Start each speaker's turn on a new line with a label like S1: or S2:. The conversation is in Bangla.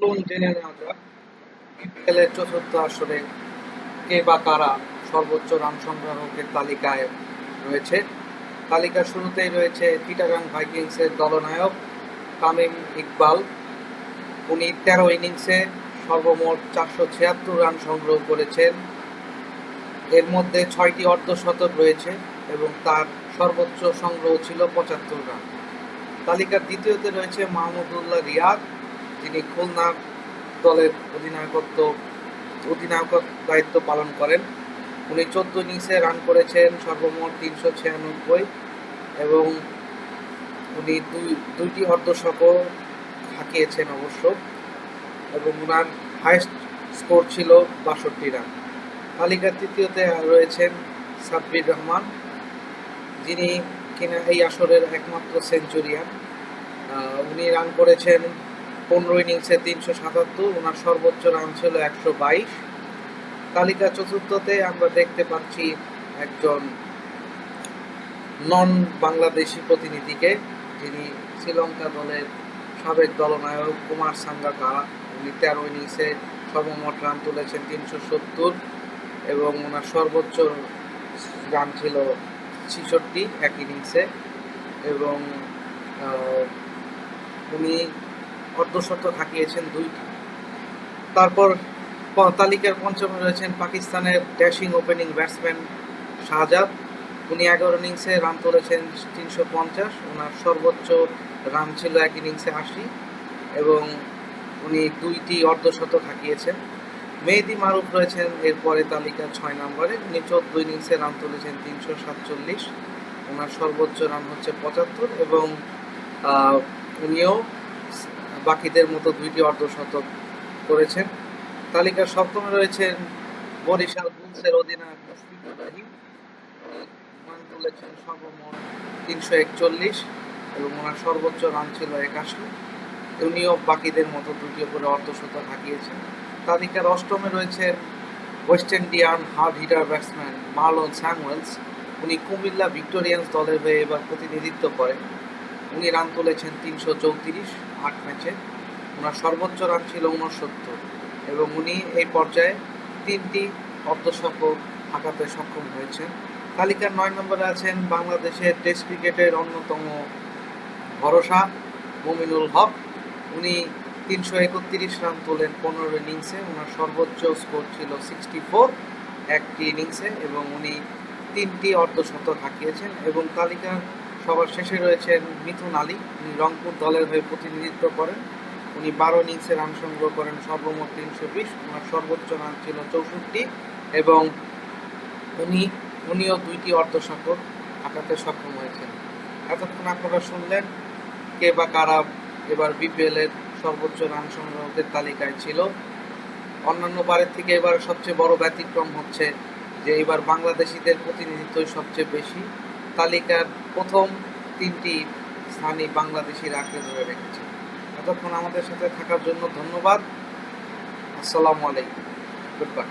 S1: চলুন জেনে নেওয়া যাক। বিপিএল এর চতুর্থ আসরে কে বা কারা সর্বোচ্চ রান সংগ্রাহকের তালিকায় রয়েছে? তালিকার শুরুতেই রয়েছে চিটাগাং ভাইকিংসের দলনায়ক তামিম ইকবাল। উনি তেরো ইনিংসে সর্বমোট চারশো ছিয়াত্তর রান সংগ্রহ করেছেন। এর মধ্যে ছয়টি অর্ধশতক রয়েছে এবং তার সর্বোচ্চ সংগ্রহ ছিল পঁচাত্তর রান। তালিকার দ্বিতীয়তে রয়েছে মাহমুদুল্লাহ রিয়াদ। যিনি খুলনা দলের অধিনায়কত্ব অধিনায়ক দায়িত্ব পালন করেন। উনি চোদ্দ ইনিংসে রান করেছেন, সর্বমোট তিনশো ছিয়ানব্বই এবং উনি দুই, দুইটি অর্ধশতক হাঁকিয়েছেন অবশ্য এবং ওনার হাইস্ট স্কোর ছিল বাষট্টি রান তালিকার তৃতীয়তে রয়েছেন সাব্বির রহমান, যিনি কিনা এই আসরের একমাত্র সেঞ্চুরিয়ান উনি রান করেছেন পনেরো ইনিংসে তিনশো সাতাত্তর, ওনার সর্বোচ্চ রান ছিল একশো বাইশ। তালিকা চতুর্থতে আমরা দেখতে পাচ্ছি একজন নন বাংলাদেশি প্রতিনিধিকে, যিনি শ্রীলঙ্কা দলের সাবেক দলনায়ক কুমার সাঙ্গাকারা। উনি তেরো ইনিংসে সর্বমোট রান তুলেছেন তিনশো সত্তর এবং ওনার সর্বোচ্চ রান ছিল ছিষট্টি এক ইনিংসে এবং উনি অর্ধশতক হাঁকিয়েছেন দুইটি। তারপর তালিকার পঞ্চমে রয়েছেন পাকিস্তানের ড্যাশিং ওপেনিং ব্যাটসম্যান শাহজাদ। উনি এগারো ইনিংসে রান তুলেছেন তিনশো পঞ্চাশ। ওনার সর্বোচ্চ রান ছিল এক ইনিংসে আশি এবং উনি দুইটি অর্ধশতক হাঁকিয়েছেন মেহেদি মারুফ রয়েছেন এরপরে তালিকার ছয় নম্বরে। উনি চোদ্দ ইনিংসে রান তুলেছেন তিনশো সাতচল্লিশ। ওনার সর্বোচ্চ রান হচ্ছে পঁচাত্তর এবং উনিও বাকিদের মতো দুইটি অর্ধশতক করেছেন। তালিকার সপ্তমে রয়েছেন বরিশাল বুলসের অধিনায়ক রান তুলেছেন সর্বমোট তিনশো একচল্লিশ এবং ওনার সর্বোচ্চ রান ছিল একাশি। উনিও বাকিদের মতো দুটি করে অর্ধশতক হাঁকিয়েছেন। তালিকার অষ্টমে রয়েছেন West Indian hard hitter batsman Marlon Samuels. উনি কুমিল্লা ভিক্টোরিয়ান্স দলের হয়ে এবার প্রতিনিধিত্ব করেন। উনি রান তুলেছেন তিনশো চৌত্রিশ আট ম্যাচে। ওনার সর্বোচ্চ রান ছিল উনসত্তর এবং উনি এই পর্যায়ে তিনটি অর্ধশতক হাঁকাতে সক্ষম হয়েছেন। তালিকার নয় নম্বরে আছেন বাংলাদেশের টেস্ট ক্রিকেটের অন্যতম ভরসা মমিনুল হক। উনি তিনশো একত্রিশ রান তোলেন পনেরো ইনিংসে। ওনার সর্বোচ্চ স্কোর ছিল সিক্সটি ফোর একটি ইনিংসে এবং উনি তিনটি অর্ধশতক হাঁকিয়েছেন এবং তালিকার সবার শেষে রয়েছেন মিথুন আলী। উনি রংপুর দলের হয়ে প্রতিনিধিত্ব করেন। উনি বারো ইনিংসে রান সংগ্রহ করেন সর্বমোট তিনশো বিশ। ওনার সর্বোচ্চ রান ছিল চৌষট্টি এবং উনি, উনিও দুইটি অর্ধশতক হাঁকাতে সক্ষম হয়েছেন। এতক্ষণ আপনারা শুনলেন কে বা কারা এবার বিপিএল এর সর্বোচ্চ রান সংগ্রহকের তালিকায় ছিল। অন্যান্য বারের থেকে এবার সবচেয়ে বড় ব্যতিক্রম হচ্ছে যে এবার বাংলাদেশিদের প্রতিনিধিত্বই সবচেয়ে বেশি। তালিকার প্রথম তিনটি স্থানই বাংলাদেশিরা আঁকড়ে ধরে রেখেছে। এতক্ষণ আমাদের সাথে থাকার জন্য ধন্যবাদ। আসসালামু আলাইকুম। Good bye